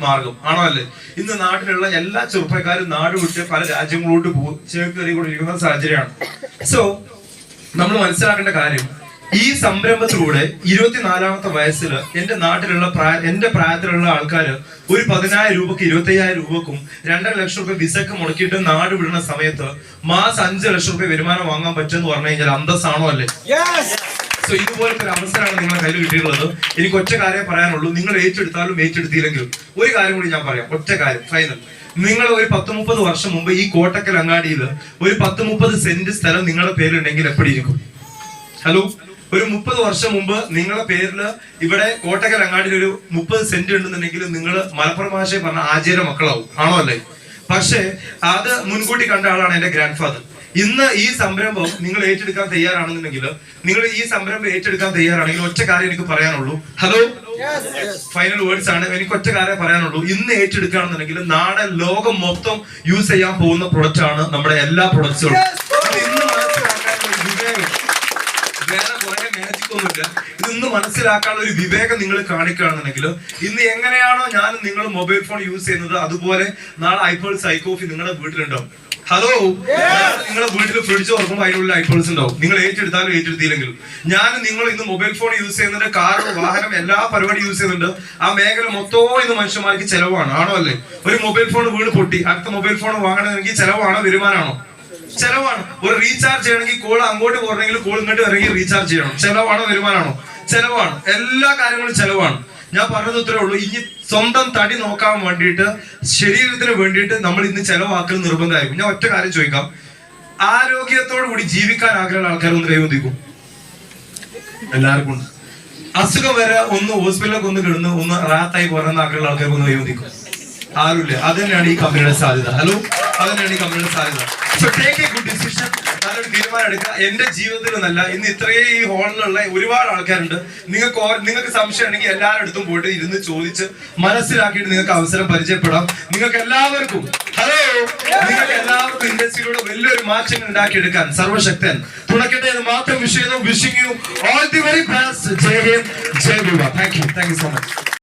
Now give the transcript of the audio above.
മാർഗം. ആണോ അല്ലേ? ഇന്ന് നാട്ടിലുള്ള എല്ലാ ചെറുപ്പക്കാരും നാട് വിട്ട് പല രാജ്യങ്ങളോട്ട് ചേക്കേറിക്കൊണ്ടിരിക്കുന്ന സാഹചര്യമാണ്. സോ നമ്മൾ മനസ്സിലാക്കേണ്ട കാര്യം ഈ സംരംഭത്തിലൂടെ ഇരുപത്തിനാലാമത്തെ വയസ്സിൽ എന്റെ നാട്ടിലുള്ള പ്രായ എന്റെ പ്രായത്തിലുള്ള ആൾക്കാർ ഒരു പതിനായിരം രൂപക്ക് ഇരുപത്തി അയ്യായിരം രൂപക്കും രണ്ടര ലക്ഷം രൂപ വിസക്ക് മുടക്കിയിട്ട് നാട് വിടുന്ന സമയത്ത് മാസം അഞ്ച് ലക്ഷം രൂപ വരുമാനം വാങ്ങാൻ പറ്റുമെന്ന് പറഞ്ഞു കഴിഞ്ഞാൽ അന്തസ്സാണോ അല്ലേ? സോ ഇതുപോലത്തെ ഒരു അവസരമാണ് നിങ്ങളെ കയ്യിൽ കിട്ടിയിട്ടുള്ളത്. എനിക്ക് ഒറ്റ കാര്യം പറയാനുള്ളൂ. നിങ്ങൾ ഏറ്റെടുത്താലും ഏറ്റെടുത്തില്ലെങ്കിലും ഒരു കാര്യം കൂടി ഞാൻ പറയാം. ഒറ്റ കാര്യം ഫൈനൽ നിങ്ങൾ ഒരു പത്ത് മുപ്പത് വർഷം മുമ്പ് ഈ കോട്ടക്കൽ അങ്ങാടിയിൽ ഒരു പത്ത് മുപ്പത് സെന്റ് സ്ഥലം നിങ്ങളുടെ പേരുണ്ടെങ്കിൽ എപ്പടി ഇരിക്കും? ഹലോ ഒരു മുപ്പത് വർഷം മുമ്പ് നിങ്ങളുടെ പേരിൽ ഇവിടെ കോട്ടക്കൽ അങ്ങാടിയിൽ ഒരു മുപ്പത് സെന്റ് ഉണ്ടെന്നുണ്ടെങ്കിൽ നിങ്ങൾ മലപ്പുറം ഭാഷയെ പറഞ്ഞ ആചാര്യ മക്കളാവും. ആണോ അല്ലേ? പക്ഷേ അത് മുൻകൂട്ടി കണ്ട ആളാണ് എന്റെ ഗ്രാൻഡ് ഫാദർ ഇന്ന് ഈ സംരംഭം നിങ്ങൾ ഏറ്റെടുക്കാൻ തയ്യാറാണെന്നുണ്ടെങ്കിൽ നിങ്ങൾ ഈ സംരംഭം ഏറ്റെടുക്കാൻ തയ്യാറാണെങ്കിൽ ഒറ്റ കാര്യം എനിക്ക് പറയാനുള്ളൂ. ഹലോ ഫൈനൽ വേർഡ്സ് ആണ്. എനിക്ക് ഒറ്റ കാര്യം പറയാനുള്ളൂ. ഇന്ന് ഏറ്റെടുക്കുകയാണെന്നുണ്ടെങ്കിൽ നാളെ ലോകം മൊത്തം യൂസ് ചെയ്യാൻ പോകുന്ന പ്രൊഡക്റ്റ് ആണ് നമ്മുടെ എല്ലാ പ്രൊഡക്ട്സുകളും ഇന്ന് മനസ്സിലാക്കാനുള്ള ഒരു വിവേകം. ഒന്നുമില്ല ഇതൊന്ന് മനസ്സിലാക്കാനുള്ള ഒരു വിവേകം നിങ്ങൾ കാണിക്കുകയാണെന്നുണ്ടെങ്കിൽ ഇന്ന് എങ്ങനെയാണോ ഞാൻ നിങ്ങൾ മൊബൈൽ ഫോൺ യൂസ് ചെയ്യുന്നത് അതുപോലെ നാളെ ഐഫോൺ സൈക്കോഫി നിങ്ങളുടെ വീട്ടിലുണ്ടാവും. ഹലോ നിങ്ങളുടെ വീട്ടിൽ ഫ്രിഡ്ജ് തുറക്കുമ്പോൾ അതിനുള്ളിൽ ഐഫോൺസ് ഉണ്ടാവും. നിങ്ങൾ ഏറ്റെടുത്താലും ഏറ്റെടുത്തില്ലെങ്കിലും. ഞാൻ നിങ്ങൾ ഇന്ന് മൊബൈൽ ഫോൺ യൂസ് ചെയ്യുന്നുണ്ട് കാർ വാഹനം എല്ലാ പരിപാടി യൂസ് ചെയ്യുന്നുണ്ട്. ആ മേഖല മൊത്തവും ഇന്ന് മനുഷ്യന്മാർക്ക് ചെലവാണ്. ആണോ അല്ലേ? ഒരു മൊബൈൽ ഫോൺ വീട് പൊട്ടി. അടുത്ത മൊബൈൽ ഫോൺ വാങ്ങണമെങ്കിൽ ചെലവാണോ വരുമാനമാണോ? ചെലവാണ്. ഒരു റീചാർജ് ചെയ്യണമെങ്കിൽ കോൾ അങ്ങോട്ട് പോകണമെങ്കിൽ കോൾ ഇങ്ങോട്ട് ഇറങ്ങി റീചാർജ് ചെയ്യണം. ചെലവാണോ വരുമാനമാണോ ചെലവാണ്. എല്ലാ കാര്യങ്ങളും ചെലവാണ്. ഞാൻ പറഞ്ഞത് ഇത്രേ ഉള്ളൂ. ഇനി സ്വന്തം തടി നോക്കാൻ വേണ്ടിയിട്ട് ശരീരത്തിന് വേണ്ടിയിട്ട് നമ്മൾ ഇന്ന് ചെലവാക്കൽ നിർബന്ധമായിരിക്കും. ഞാൻ ഒറ്റ കാര്യം ചോദിക്കാം. ആരോഗ്യത്തോടു കൂടി ജീവിക്കാൻ ആഗ്രഹമുള്ള ആൾക്കാർ ഒന്ന് കൈവന്തിക്കും എല്ലാവർക്കും ഉണ്ട്. അസുഖം വരെ ഒന്ന് ഹോസ്പിറ്റലിലൊക്കെ ഒന്ന് കിടന്ന് ഒന്ന് റാത്തായി പോരാൻ ആഗ്രഹമുള്ള ആൾക്കാർക്ക് ഒന്ന് കൈവന്തിക്കും ആരുമില്ല. അത് തന്നെയാണ് ഈ കമ്പനിയുടെ സാധ്യത. ഹലോ അത് തന്നെയാണ് ഈ കമ്പനിയുടെ സാധ്യത so take a good decision നല്ലൊരു തീരുമാനം എടുക്കുക. എന്റെ ജീവിതത്തിൽ നല്ല ഇന്ന് ഇത്രയും ഈ ഹോളിലുള്ള ഒരുപാട് ആൾക്കാരുണ്ട്. നിങ്ങൾക്ക് നിങ്ങൾക്ക് സംശയം ഉണ്ടെങ്കിൽ എല്ലാവരുടെ അടുത്തും പോയിട്ട് ഇരുന്ന് ചോദിച്ച് മനസ്സിലാക്കിയിട്ട് നിങ്ങൾക്ക് അവസരം പരിചയപ്പെടാം. നിങ്ങൾക്ക് എല്ലാവർക്കും ഹലോ നിങ്ങൾക്ക് എല്ലാവർക്കും ഇൻഡസ്ട്രിയിലൂടെ വലിയൊരു മാറ്റങ്ങൾ ഉണ്ടാക്കിയെടുക്കാൻ സർവശക്തൻ തുണക്കട്ടെ എന്ന് മാത്രം വിഷയം wishing you all the very best Jai Hind. Jai വിവ. Thank you thank you so much